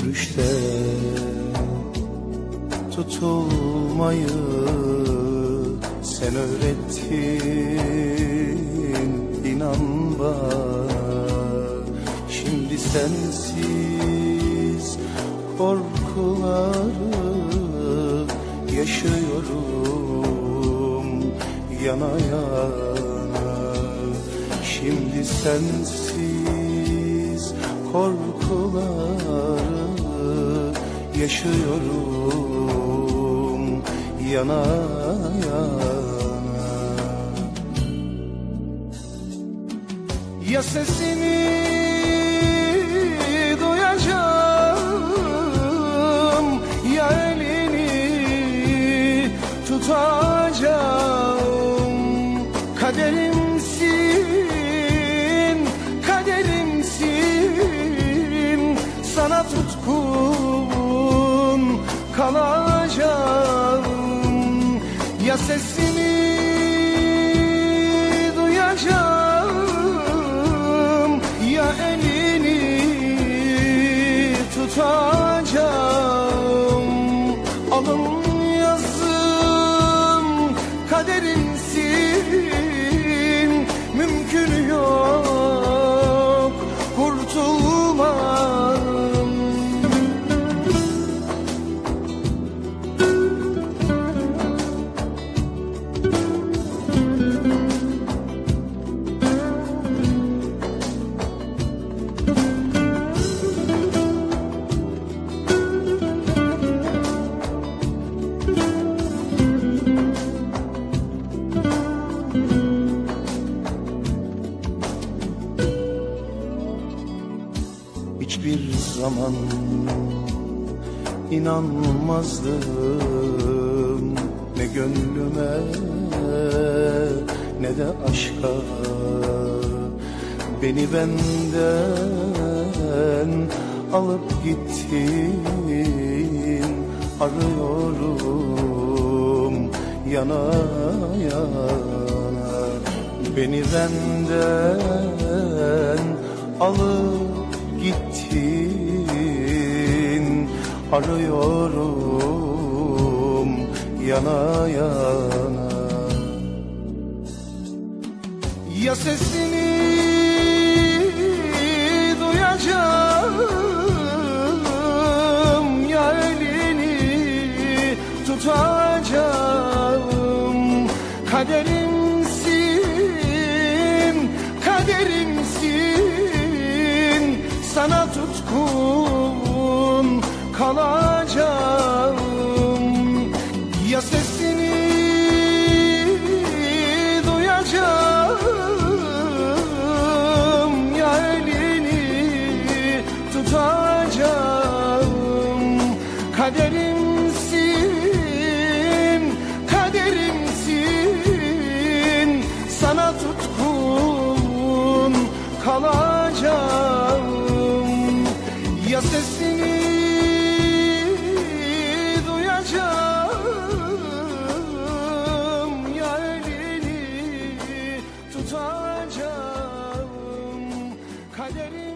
görüşte tutulmayı sen öğrettin inan bana. Şimdi sensiz korkuları yaşıyorum yana yana. Şimdi sensiz korkuları yaşıyorum yana yana. Ya sesini duyacağım ya elini tutacağım. Kaderimsin kaderimsin. Sana tutkun kalacağım ya sesini duyacağım ya elini tutacağım. Alın yazım kaderimsin hiçbir zaman inanmazdım. Ne gönlüme ne de aşka. Beni benden alıp gittin. Arıyorum yana yana. Beni benden alıp gittin. Arıyorum yana yana. Ya sesini duyacağım ya elini tutacağım. Kaderimsin sana tutkun kalacağım Ya sesini duyacağım. Ya elini tutacağım Kaderim